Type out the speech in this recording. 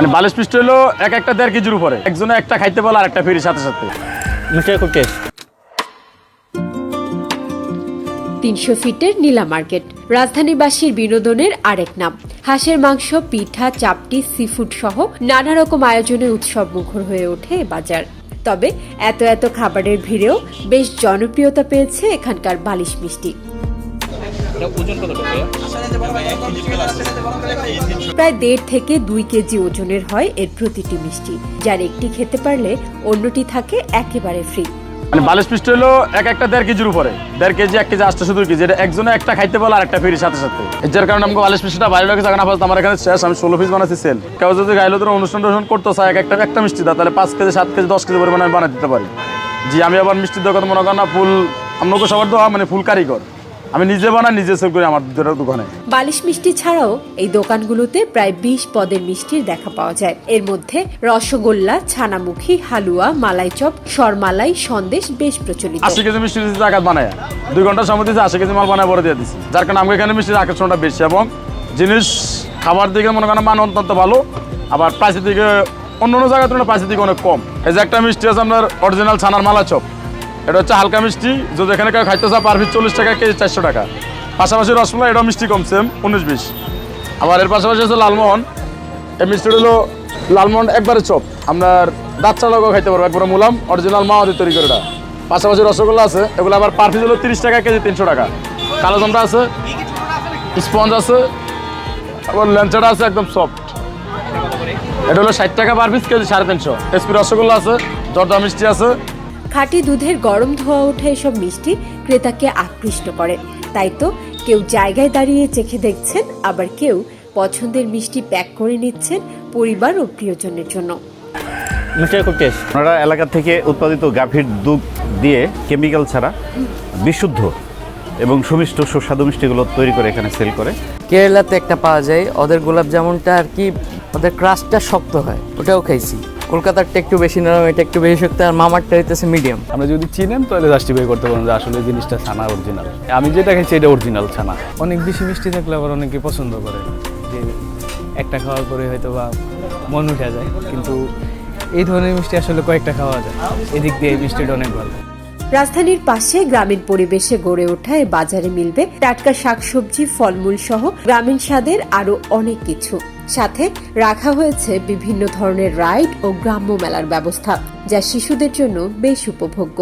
মানে বালিশ হলো এক একটা দেড় কেজির উপরে। একজনে একটা খাইতে বলে আর একটা ফিরি সাথে সাথে। খুব টেস্ট তিনশো ফিটের নীলা মার্কেট রাজধানীবাসীর বিনোদনের আরেক নাম। হাঁসের মাংস পিঠা চাপটি সিফুড সহ নানা রকম আয়োজনে উৎসব মুখর হয়ে ওঠে বাজার। তবে এত এত খাবারের ভিড়েও বেশ জনপ্রিয়তা পেয়েছে এখানকার বালিশ মিষ্টি। ওজন কত প্রায় দেড় থেকে দুই কেজি ওজনের হয় এর প্রতিটি মিষ্টি যার একটি খেতে পারলে অন্যটি থাকে একেবারে ফ্রি মানে বালিশ পিষ্ট হলো এক একটা দেড় কেজির উপরে। দেড় কেজি এক কেজি আটশো দুই কেজি এটা একজনে একটা খাইতে বলে আর একটা ফিরি সাথে সাথে। যার কারণে আমাকে বালিশ পিষ্টটা বাইরে লোকের এখন আপাতত আমার এখানে শেষ। আমি ষোলো পিস বানাচ্ছি সেল কেউ যদি গাইলো ধরো অনুষ্ঠান টনুষ্ঠান করতে চায় এক একটা একটা মিষ্টি দাও তাহলে পাঁচ কেজি সাত কেজি দশ কেজি পরিমাণে আমি বানাই দিতে পারি। জি আমি আবার মিষ্টির দোকান মনে করেন না ফুল আপনাকে সবার দেওয়া মানে ফুল কারিগর। আমি নিজে বানাই নিজে সেল করি আমার দুটো দোকানে। বালিশ মিষ্টি ছাড়াও এই দোকানগুলোতে প্রায় বিশ পদের মিষ্টির দেখা পাওয়া যায়। এর মধ্যে রসগোল্লা ছানামুখী হালুয়া মালাই চপ সরমালাই সন্দেশ বেশ প্রচলিত। আশি কেজি মিষ্টি দিচ্ছি জাকাত বানায়। দুই ঘণ্টার সময় দিচ্ছি আশি কেজি মাল বানায় বড় দিয়ে দিচ্ছি যার কারণে আমাকে এখানে মিষ্টির আকর্ষণটা বেশি এবং জিনিস খাবার দিকে মনে করেন মান অত্যন্ত ভালো আবার প্রাইসের দিকে অন্য অন্য জায়গার তুলনায় প্রাইসের দিকে অনেক কম। এই যে একটা মিষ্টি আছে আপনার অরিজিনাল ছানার মালা চপ। এটা হচ্ছে হালকা মিষ্টি। যদি এখানে কেউ খাইতে চায় পার পিস চল্লিশ টাকা, কেজি চারশো টাকা। পাশাপাশি রসমালাই, এটাও মিষ্টি কম সেম উনিশ, বিশ। আবার এর পাশাপাশি হচ্ছে লালমোহন। এই মিষ্টিটা হলো লালমোহন একবারে চপ। আপনার দাঁত চালাকেও খাইতে পারব, একবারে মুলাম অরিজিনাল মাওয়াদের তৈরি করে এটা। পাশাপাশি রসগোল্লা আছে, এগুলো আবার পার পিস হলো তিরিশ টাকা, কেজি তিনশো টাকা। কালো আছে, স্পঞ্জ আছে, আবার ল্যাঞ্চাটা আছে একদম সফট এটা হলো ষাট টাকা পার পিস কেজি সাড়ে তিনশো। এসপি রসগোল্লা আছে, জর্দা মিষ্টি আছে। খাঁটি দুধের গরম ধোয়া ওঠা এসব মিষ্টি ক্রেতাকে আকৃষ্ট করে। তাই তো কেউ জায়গায় দাঁড়িয়ে চেখে দেখছেন আবার কেউ পছন্দের মিষ্টি প্যাক করে নিচ্ছেন পরিবার ও প্রিয়জনের জন্য। খুব টেস্ট আপনারা এলাকা থেকে উৎপাদিত গাভীর দুধ দিয়ে কেমিক্যাল ছাড়া বিশুদ্ধ এবং সুমিষ্ট সুস্বাদু মিষ্টিগুলো তৈরি করে এখানে সেল করে। কেরালাতে একটা পাওয়া যায় ওদের গোলাপ জামুনটা আর কি ওদের ক্রাস্টটা শক্ত হয় ওটাও খাইছি কলকাতারটা একটু বেশি নরম এটা একটু বেশি শক্ত আর মামারটা হইতেছে মিডিয়াম আমরা যদি চিনেন তাহলে জাস্টিফাই করতে পারেন যে আসলে জিনিসটা ছানা অরিজিনাল আমি যেটা খাইছি এটা অরিজিনাল ছানা। অনেক বেশি মিষ্টি থাকলে আবার অনেকে পছন্দ করে যে একটা খাওয়ার পরে হয়তো বা মন উঠে যায়। কিন্তু এই ধরনের মিষ্টি আসলে কয়েকটা খাওয়া যায়। এদিক দিয়ে এই মিষ্টিটা অনেক ভালো। রাজধানীর পাশে গ্রামীণ পরিবেশে গড়ে ওঠায় বাজারে মিলবে টাটকা শাকসবজি, ফলমূল সহ গ্রামীণ স্বাদের আরও অনেক কিছু। সাথে রাখা হয়েছে বিভিন্ন ধরনের রাইড ও গ্রাম্য মেলার ব্যবস্থা, যা শিশুদের জন্য বেশ উপভোগ্য।